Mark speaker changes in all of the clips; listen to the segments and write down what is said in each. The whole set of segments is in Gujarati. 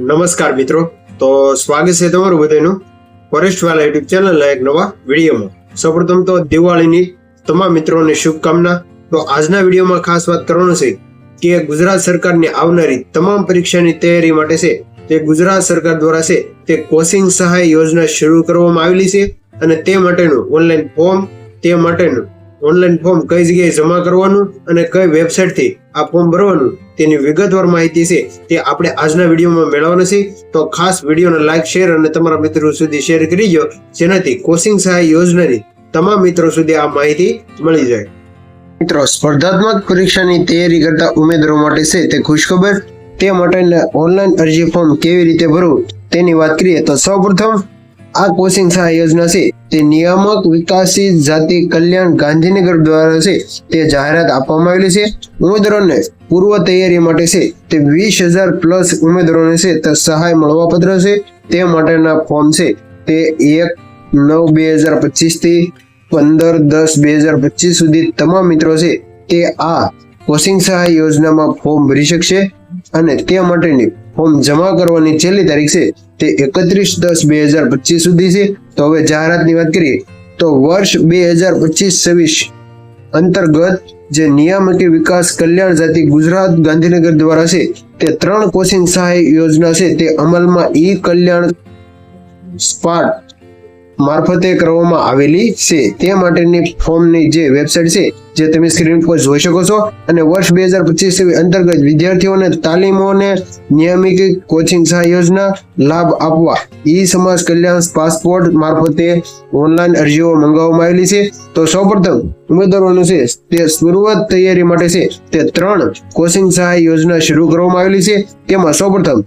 Speaker 1: નમસ્કાર મિત્રો. તો સ્વાગત છે તમારું બધાનું ફોરેસ્ટ વાલા યુટ્યુબ ચેનલના એક નવા વિડીયોમાં. સૌપ્રથમ તો દિવાળીની તમામ મિત્રોને શુભકામના. તો આજના વિડીયોમાં ખાસ વાત કરવાનું છે કે ગુજરાત સરકારની આવનારી તમામ પરીક્ષાની તૈયારી માટે છે તે ગુજરાત સરકાર દ્વારા છે તે કોચિંગ સહાય યોજના શરૂ કરવામાં આવેલી છે અને તે માટેનું ઓનલાઈન ફોર્મ, તે માટેનું ઓનલાઈન ફોર્મ કઈ જગ્યાએ જમા કરવાનું અને કઈ વેબસાઇટથી આ ફોર્મ ભરવાનું તેની વિગતવાર માહિતી છે તે આપણે આજના વિડીયોમાં મેળવવાની છે તો ખાસ વિડીયોને લાઈક શેર અને તમારા મિત્રો સુધી શેર કરી દો જેનાથી કોચિંગ સહાય યોજનાની તમામ મિત્રો સુધી આ માહિતી મળી જાય. મિત્રો, સ્પર્ધાત્મક પરીક્ષાની તૈયારી કરતા ઉમેદવારો માટે છે તે ખુશખબર. તે માટેના ઓનલાઈન અરજી ફોર્મ કેવી રીતે ભરવું તેની વાત કરીએ તો સૌપ્રથમ આ કોચિંગ સહાય યોજના છે. તે નિયામક વિકાસિત જાતિ કલ્યાણ ગાંધીનગર દ્વારા છે. તે જાહેરાત આપવામાં આવેલી છે. ઉમેદવારોને પૂર્વ તૈયારી માટે છે. તે વીસ હજાર પ્લસ ઉમેદવારોને છે તે સહાય મળવાપત્ર છે. તે માટેના ફોર્મ છે. તે એક નવ બે હજાર પચીસથી પંદર દસ બે હજાર પચીસ સુધી તમામ મિત્રો છે તે આ કોચિંગ સહાય યોજનામાં ફોર્મ ભરી શકશે. અને તે માટેની ફોર્મ જમા કરવાની છેલ્લી તારીખ છે તે એકત્રીસ દસ બે હજાર પચીસ સુધી છે. તો હવે જાહેરાતની વાત કરીએ, તો વર્ષ બે હજાર પચીસ છવ્વીસ અંતર્ગત જે નિયામકી વિકાસ કલ્યાણ જાતિ ગુજરાત ગાંધીનગર દ્વારા છે, તે ત્રણ કોચિંગ સહાય યોજના છે, તે અમલમાં ઈ કલ્યાણ સ્પાટ મારફતે કરવામાં આવેલી છે. તે માટેની ફોર્મની જે વેબસાઇટ છે, જે તમે સ્ક્રીન પર જોઈ શકો છો. અને વર્ષ બે હજાર પચીસ અંતર્ગત વિદ્યાર્થીઓને તાલીમોને નિયમિત કોચિંગ સહાય યોજના લાભ આપવા ઈ સમાજ કલ્યાણ પાસપોર્ટ મારફતે ઓનલાઈન અરજીઓ મંગાવવામાં આવેલી છે. તો સૌપ્રથમ ઉમેદવારોનું છે, તે શરૂઆત તૈયારી માટે છે, તે ત્રણ કોચિંગ સહાય યોજના શરૂ કરવામાં આવેલી છે. તેમાં સૌપ્રથમ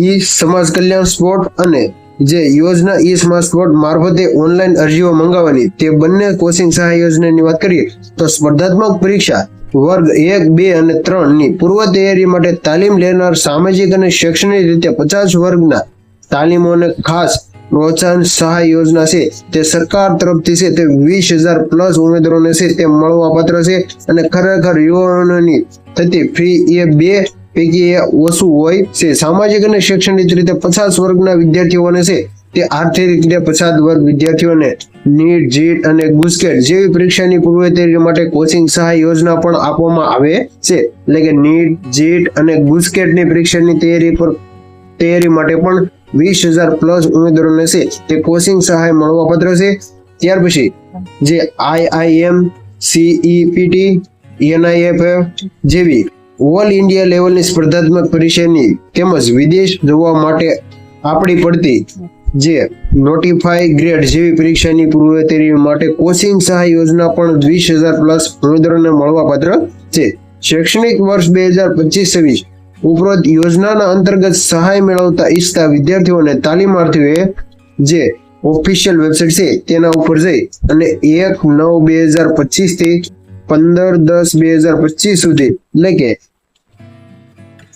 Speaker 1: ઈ સમાજ કલ્યાણ સ્પોર્ટ અને જે યોજના ઈ સ્માર્ટ બોર્ડ મારફતે ઓનલાઈન અરજીઓ મંગાવવાની તે બંને કોચિંગ સહાય યોજનાની વાત કરીએ તો સ્પર્ધાત્મક પરીક્ષા વર્ગ એક, બે અને ત્રણની પૂર્વ તૈયારી માટે તાલીમ લેનાર સામાજિક અને શૈક્ષણિક રીતે પચાસ વર્ગના તાલીમોને ખાસ પ્રોત્સાહન સહાય યોજના છે. તે સરકાર તરફથી છે તે વીસ હજાર પ્લસ ઉમેદવારોને છે તે મળવાપાત્ર છે અને ખરેખર યુવાનોની થતી ફી એ બે પૈકી ઓછું હોય છે. સામાજિક અને શૈક્ષણિક રીતે પચાસ વર્ગના વિદ્યાર્થીઓને છે તે આર્થિક રીતે પછાત વર્ગ વિદ્યાર્થીઓને નીટ, જીટ અને ગુસ્કેટ જેવી પરીક્ષાની પૂર્વ તૈયારી માટે કોચિંગ સહાય યોજના પણ આપવામાં આવે છે. એટલે કે નીટ, જીટ અને ગુસ્કેટની પરીક્ષાની તૈયારી પર, તૈયારી માટે પણ વીસ હજાર પ્લસ ઉમેદવારોને છે તે કોચિંગ સહાય મળવાપાત્ર છે. ત્યાર પછી જે આઈઆઈએમ સીઈપીટી એનઆઈએફ જેવી ઓલ ઇન્ડિયા લેવલની સ્પર્ધાત્મક પરીક્ષાની તેમજ વિદેશ જોવા માટે આપણી પડતી જે નોટિફાઈ ગ્રેડ જેવી પરીક્ષાની પૂર્વ તૈયારી માટે કોચિંગ સહાય યોજના પણ વીસ હજાર પ્લસ ઉમેદવારોને મળવાપાત્ર છે. શૈક્ષણિક વર્ષ બે હજાર પચીસ છવ્વીસ ઉપરોક્ત યોજનાના અંતર્ગત સહાય મેળવતા ઈચ્છતા વિદ્યાર્થીઓને તાલીમાર્થીઓએ જે ઓફિશિયલ વેબસાઇટ છે તેના ઉપર જઈ અને એક નવ બે હજાર પચીસથી પંદર દસ બે હજાર પચીસ સુધી એટલે કે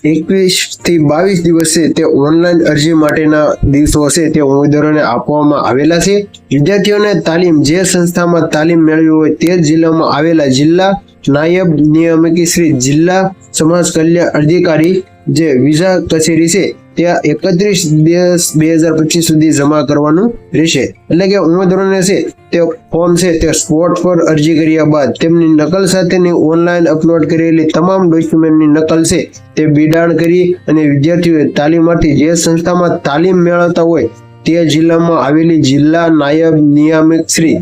Speaker 1: એકવીસથી બાવીસ દિવસ તે ઓનલાઈન અરજી માટેના દિવસો હશે, તે ઉમેદવારોને આપવામાં આવેલા છે. વિદ્યાર્થીઓને તાલીમ જે સંસ્થામાં તાલીમ મેળવી હોય તે જિલ્લામાં આવેલા જિલ્લા નાયબ નિયામકી શ્રી જિલ્લા સમાજ કલ્યાણ અધિકારી જે વિઝા કચેરી છે ત્યાં એકત્રીસ દિવસ બે હજાર પચીસ સુધી જમા કરવાનું રહેશે. એટલે કે ઉમેદવારોને છે, તે ફોર્મ છે, તે સ્પોટ પર અરજી કર્યા બાદ તેમની નકલ સાથેની ઓનલાઈન અપલોડ કરેલી તમામ ડોક્યુમેન્ટની નકલ છે, તે બિડાણ કરી અને વિદ્યાર્થીઓએ તાલીમાર્થી જે સંસ્થામાં તાલીમ મેળવતા હોય, તે જિલ્લામાં આવેલી જિલ્લા નાયબ નિયામક શ્રી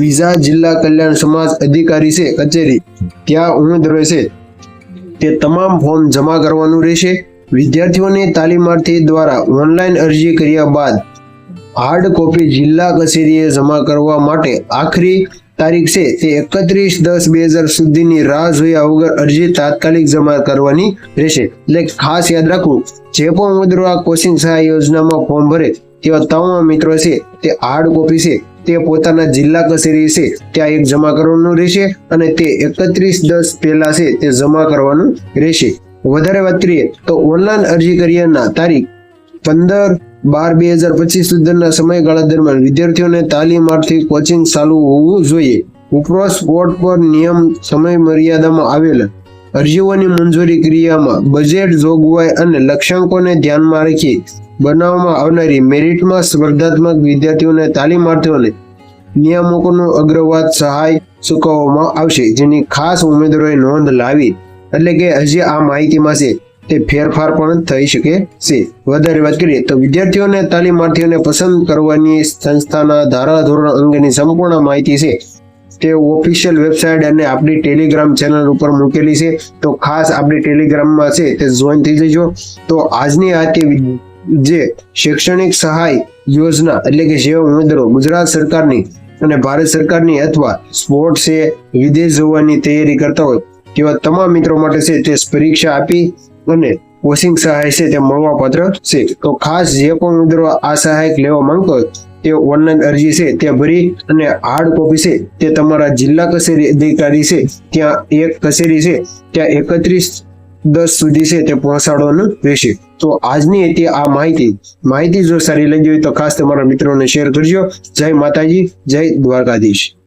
Speaker 1: વિઝા જિલ્લા કલ્યાણ સમાજ અધિકારી છે, કચેરી. ત્યાં ઉમેદવારો છે, તે તમામ ફોર્મ જમા કરવાનું રહેશે. વિદ્યાર્થીઓને તાલીમાર્થી દ્વારા ઓનલાઈન અરજી કર્યા બાદ હાર્ડ કોપી જિલ્લા કચેરીએ જમા કરવા માટે આખરી તારીખ છે તે એકત્રીસ દસ બે હજાર સુધીની રાહ જોયા વગર અરજી તાત્કાલિક જમા કરવાની રહેશે. એટલે ખાસ યાદ રાખવું, જે પણ ઉમેદવારો આ કોચિંગ સહાય યોજનામાં ફોર્મ ભરે તેવા તમામ મિત્રો છે, તે હાર્ડ કોપી છે, તે પોતાના જિલ્લા કચેરી છે, ત્યાં એક જમા કરવાનું રહેશે અને તે એકત્રીસ દસ પહેલા છે તે જમા કરવાનું રહેશે. વધારે વાત કરીએ તો ઓનલાઈન અરજી કર્યાના તારીખ પંદર બાર બે હજાર પચીસ સુધીના સમયગાળા દરમિયાન વિદ્યાર્થીઓને તાલીમાર્થી કોચિંગ ચાલુ હોવું જોઈએ. ઉપરોક્ત સ્પોટ પર નિયમ સમય મર્યાદામાં આવેલા અરજીઓની મંજૂરી ક્રિયામાં બજેટ જોગવાઈ અને લક્ષ્યાંકોને ધ્યાનમાં રાખી બનાવવામાં આવનારી મેરિટમાં સ્પર્ધાત્મક વિદ્યાર્થીઓને તાલીમાર્થીઓને નિયામકોનું અગ્રવાદ સહાય ચૂકવવામાં આવશે. જેની ખાસ ઉમેદવારોએ નોંધ લાવી એટલે કે હજી આ માહિતીમાં છે તે ફેરફાર પણ થઈ શકે છે. વધારે વાત કરીએ તો વિદ્યાર્થીઓને તાલીમાર્થીઓને પસંદ કરવાની સંસ્થાના ધારાધોરણ અંગેની સંપૂર્ણ માહિતી છે. તે ઓફિશિયલ વેબસાઇટ અને આપણી ટેલિગ્રામ ચેનલ ઉપર મૂકેલી છે. તો ખાસ આપણી ટેલિગ્રામમાં છે તે જોઈન થઈ જજો. તો આજની આ જે શૈક્ષણિક સહાય યોજના એટલે કે જે ઉમેદવારો ગુજરાત સરકારની અને ભારત સરકારની અથવા સ્પોર્ટ છે, વિદેશ જવાની તૈયારી કરતા હોય તેવા તમામ મિત્રો માટે છે તે પરીક્ષા આપી અને કોચિંગ સહાય છે તે મળવા પાત્ર છે. તો ખાસ જે પણ મિત્રો આ સહાયક લેવા માંગતો તે ઓનલાઈન અરજી છે તે ભરી અને હાર્ડ કોપી છે તે તમારા જિલ્લા કચેરી અધિકારી છે, ત્યાં એક કચેરી છે, ત્યાં એકત્રીસ દસ સુધી છે તે પહોંચાડવાનું રહેશે. તો આજની હતી આ માહિતી. માહિતી જો સારી લાગી હોય તો ખાસ તમારા મિત્રોને શેર કરજો. જય માતાજી, જય દ્વારકાધીશ.